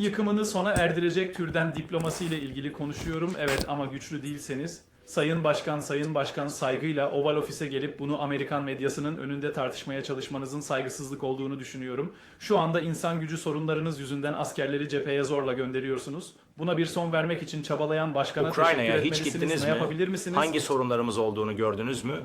yıkımını sona erdirecek türden diplomasi ile ilgili konuşuyorum. Evet ama güçlü değilseniz Sayın Başkan, Sayın Başkan saygıyla Oval Ofis'e gelip bunu Amerikan medyasının önünde tartışmaya çalışmanızın saygısızlık olduğunu düşünüyorum. Şu anda insan gücü sorunlarınız yüzünden askerleri cepheye zorla gönderiyorsunuz. Buna bir son vermek için çabalayan başkana Ukrayna'ya teşekkür hiç gittiniz ne mi? yapabilir misiniz? Hangi sorunlarımız olduğunu gördünüz mü?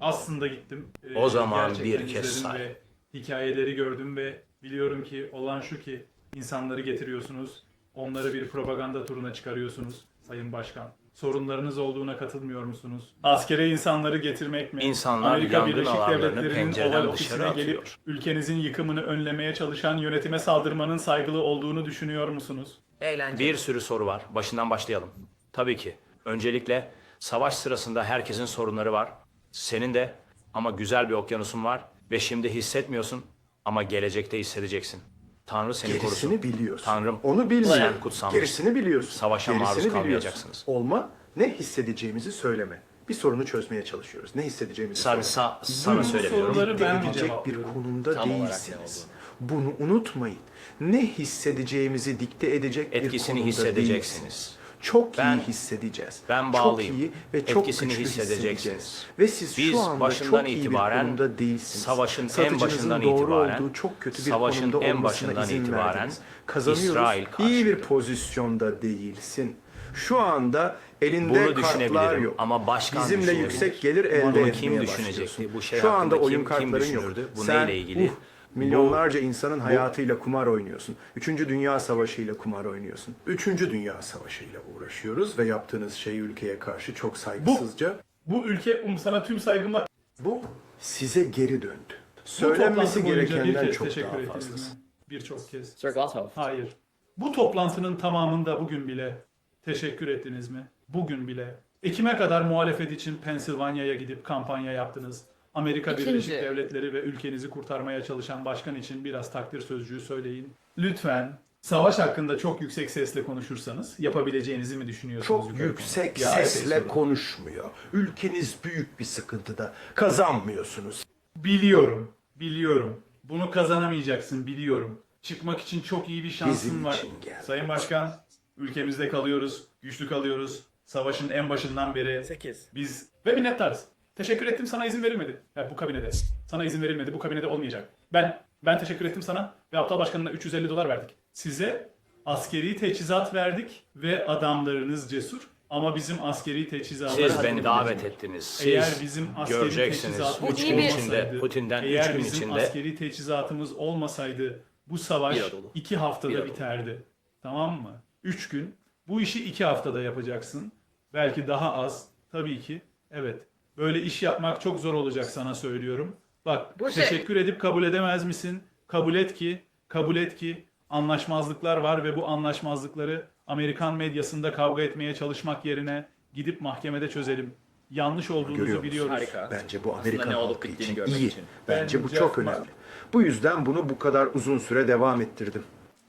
Aslında gittim. Ee, O zaman gerçekten bir kez say. hikayeleri gördüm ve biliyorum ki olan şu ki insanları getiriyorsunuz. Onları bir propaganda turuna çıkarıyorsunuz Sayın Başkan. Sorunlarınız olduğuna katılmıyor musunuz? Askere insanları getirmek mi? İnsanlar Amerika yangın Birleşik Devletleri'nin pencereden oval ofisine dışarı gelip atıyor. ülkenizin yıkımını önlemeye çalışan yönetime saldırmanın saygılı olduğunu düşünüyor musunuz? Eğlenceli. Bir sürü soru var. Başından başlayalım. Tabii ki. Öncelikle savaş sırasında herkesin sorunları var. Senin de ama güzel bir okyanusun var ve şimdi hissetmiyorsun ama gelecekte hissedeceksin. Tanrı seni korusun. Gerisini biliyorsun. Tanrım, Onu bilmiyor. sen kutsanmışsın. Gerisini biliyorsun. Savaşa maruz Gerisini kalmayacaksınız. Olma ne hissedeceğimizi söyleme. Bir sorunu çözmeye çalışıyoruz. Ne hissedeceğimizi Sadece sa- sana söylemiyorum. soruları ben mi Edilecek bir cevaplıyorum? konumda Tam olarak ne değilsiniz. Bunu unutmayın. Ne hissedeceğimizi dikte edecek bir Etkisini konumda hissedeceksiniz. Çok Ben- iyi hissedeceğiz. ben bağlıyım. Çok iyi ve çok Etkisini güçlü hissedeceksiniz. hissedeceğiz. Ve siz Biz şu anda çok iyi bir konumda değilsiniz. savaşın en başından doğru itibaren olduğu çok kötü bir savaşın konumda en başından izin itibaren verdiniz. Kazanıyoruz. İsrail iyi bir pozisyonda değilsin. Şu anda elinde Bunu kartlar yok. ama başkan Bizimle yüksek gelir elde Bunu etmeye kim düşünecekti? Bu şey Şu anda oyun kim- kim kartların yok. düşünürdü? Bu Sen neyle ilgili? uh, milyonlarca insanın hayatıyla kumar oynuyorsun. Üçüncü Dünya Savaşı'yla kumar oynuyorsun. Üçüncü Dünya Savaşı'yla uğraşıyoruz ve yaptığınız şey ülkeye karşı çok saygısızca. Bu ülke um sana tüm saygımla Bu size geri döndü. Bu Söylenmesi toplantı boyunca bir gerekenden kez çok teşekkür daha ettiniz fazlası. mi? Birçok kez. Sir Glashow. Hayır. Bu toplantının tamamında bugün bile teşekkür ettiniz mi? Bugün bile. Ekim'e kadar muhalefet için Pensilvanya'ya gidip kampanya yaptınız. Amerika İkinci. Birleşik Devletleri ve ülkenizi kurtarmaya çalışan başkan için biraz takdir sözcüğü söyleyin. Lütfen savaş hakkında çok yüksek sesle konuşursanız yapabileceğinizi mi düşünüyorsunuz? Çok yüksek? Ya, epey sesle sorun. konuşmuyor. Ülkeniz büyük bir sıkıntıda. Kazanmıyorsunuz. Biliyorum, biliyorum. Bunu kazanamayacaksın, biliyorum. Çıkmak için çok iyi bir şansın Bizim var. Sayın Başkan, ülkemizde kalıyoruz, güçlü kalıyoruz. Savaşın en başından beri 8. biz ve minnettarız. Teşekkür ettim sana izin verilmedi. Ya bu kabinede. Sana izin verilmedi. Bu kabinede olmayacak. Ben ben teşekkür ettim sana ve aptal başkanına 350 dolar verdik. Size askeri teçhizat verdik ve adamlarınız cesur. Ama bizim askeri teçhizatımız Siz beni davet ettiniz. Siz eğer bizim askeri göreceksiniz. teçhizatımız Üç gün içinde, Putin'den üç eğer gün bizim içinde askeri teçhizatımız olmasaydı bu savaş iki haftada Bir biterdi. Tamam mı? Üç gün. Bu işi iki haftada yapacaksın. Belki daha az. Tabii ki. Evet. Böyle iş yapmak çok zor olacak sana söylüyorum. Bak Bu şey- teşekkür edip kabul edemez misin? Kabul et ki, kabul et ki anlaşmazlıklar var ve bu anlaşmazlıkları Amerikan medyasında kavga etmeye çalışmak yerine gidip mahkemede çözelim. Yanlış olduğunuzu Görüyor musun? biliyoruz. Harika. Bence bu Amerikan ne olup halkı bittiğini için görmek iyi. için. Bence bu Bence çok önemli. Bu yüzden bunu bu kadar uzun süre devam ettirdim.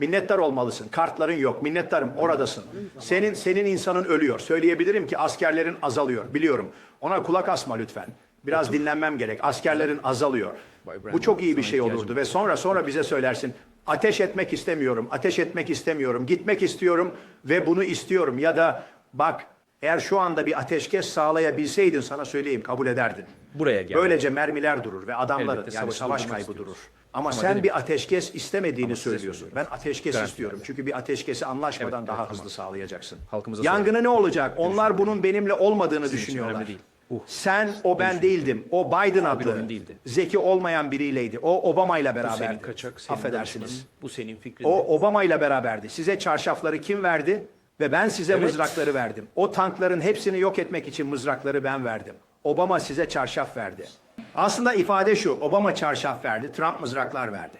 Minnettar olmalısın. Kartların yok. Minnettarım. Oradasın. Senin senin insanın ölüyor. Söyleyebilirim ki askerlerin azalıyor. Biliyorum. Ona kulak asma lütfen. Biraz dinlenmem gerek. Askerlerin azalıyor. Bu çok iyi bir şey olurdu ve sonra sonra bize söylersin. Ateş etmek istemiyorum. Ateş etmek istemiyorum. Gitmek istiyorum ve bunu istiyorum ya da bak eğer şu anda bir ateşkes sağlayabilseydin sana söyleyeyim kabul ederdin. Buraya gel. Böylece mermiler durur ve adamların Elbette yani savaşı savaş durdurmak kaybı istiyoruz. durur. Ama, sen dedim- bir ateşkes istemediğini size söylüyorsun. Ben ateşkes Garanti istiyorum. Çünkü bir ateşkesi anlaşmadan Evet, daha evet, hızlı tamam. sağlayacaksın. Halkımıza Yangına ne olacak? Onlar bunun benimle olmadığını için düşünüyorlar. önemli değil. Uh. Sen o ben değildim. O Biden adlı değildi. zeki olmayan biriyleydi. O Obama ile beraberdi. Affedersiniz. Bu senin fikrin. O Obama ile beraberdi. Size çarşafları kim verdi? Ve ben size Evet. mızrakları verdim. O tankların hepsini yok etmek için mızrakları ben verdim. Obama size çarşaf verdi. Aslında ifade şu. Obama çarşaf verdi, Trump mızraklar verdi.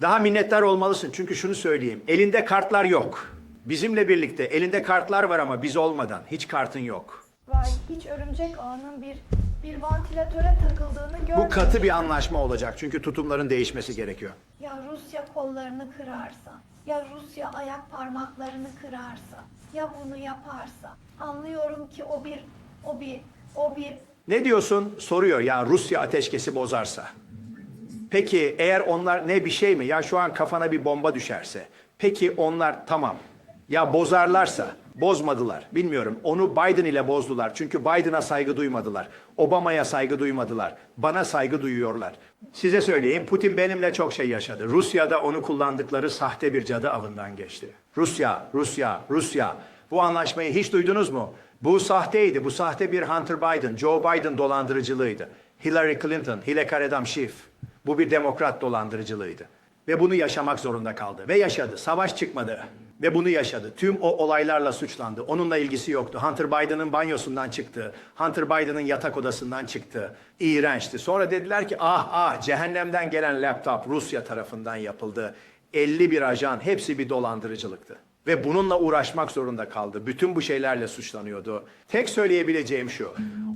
Daha minnettar olmalısın çünkü şunu söyleyeyim. Elinde kartlar yok. Bizimle birlikte elinde kartlar var ama biz olmadan hiç kartın yok. Vay hiç örümcek ağının bir bir vantilatöre takıldığını görmedim. Bu katı bir anlaşma olacak çünkü tutumların değişmesi gerekiyor. Ya Rusya kollarını kırarsa, ya Rusya ayak parmaklarını kırarsa, ya bunu yaparsa. Anlıyorum ki o bir, o bir, o bir Ne diyorsun? Soruyor ya Rusya ateşkesi bozarsa. Peki eğer onlar ne bir şey mi? Ya şu an kafana bir bomba düşerse, Peki onlar tamam. Ya bozarlarsa, bozmadılar. Bilmiyorum. Onu Biden ile bozdular. Çünkü Biden'a saygı duymadılar. Obama'ya saygı duymadılar. Bana saygı duyuyorlar. Size söyleyeyim, Putin benimle çok şey yaşadı. Rusya'da onu kullandıkları sahte bir cadı avından geçti. Rusya, Rusya, Rusya. Bu anlaşmayı hiç duydunuz mu? Bu sahteydi. Bu sahte bir Hunter Biden, Joe Biden dolandırıcılığıydı. Hillary Clinton, Hilekar Adam Schiff. Bu bir demokrat dolandırıcılığıydı. Ve bunu yaşamak zorunda kaldı. Ve yaşadı. Savaş çıkmadı. Ve bunu yaşadı. Tüm o olaylarla suçlandı. Onunla ilgisi yoktu. Hunter Biden'ın banyosundan çıktı. Hunter Biden'ın yatak odasından çıktı. İğrençti. Sonra dediler ki ah ah cehennemden gelen laptop Rusya tarafından yapıldı. 51 ajan hepsi bir dolandırıcılıktı. Ve bununla uğraşmak zorunda kaldı. Bütün bu şeylerle suçlanıyordu. Tek söyleyebileceğim şu.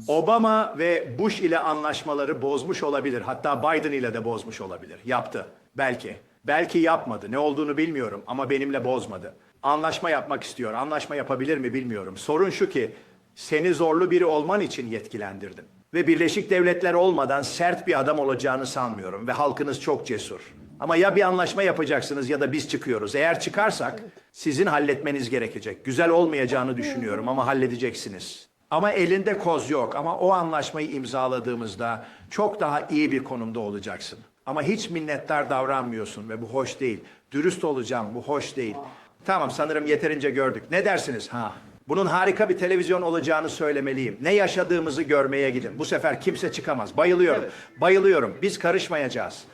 Obama ve Bush ile anlaşmaları bozmuş olabilir. Hatta Biden ile de bozmuş olabilir. Yaptı. Belki. Belki yapmadı. Ne olduğunu bilmiyorum ama benimle bozmadı. Anlaşma yapmak istiyor. Anlaşma yapabilir mi bilmiyorum. Sorun şu ki seni zorlu biri olman için yetkilendirdim. Ve Birleşik Devletler olmadan sert bir adam olacağını sanmıyorum ve halkınız çok cesur. Ama ya bir anlaşma yapacaksınız ya da biz çıkıyoruz. Eğer çıkarsak sizin halletmeniz gerekecek. Güzel olmayacağını düşünüyorum ama halledeceksiniz. Ama elinde koz yok ama o anlaşmayı imzaladığımızda çok daha iyi bir konumda olacaksın. Ama hiç minnettar davranmıyorsun ve bu hoş değil. Dürüst olacağım bu hoş değil. Tamam sanırım yeterince gördük. Ne dersiniz? Ha. Bunun harika bir televizyon olacağını söylemeliyim. Ne yaşadığımızı görmeye gidin. Bu sefer kimse çıkamaz. Bayılıyorum. Bayılıyorum. Biz karışmayacağız.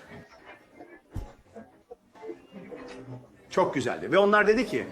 Çok güzeldi. Ve onlar dedi ki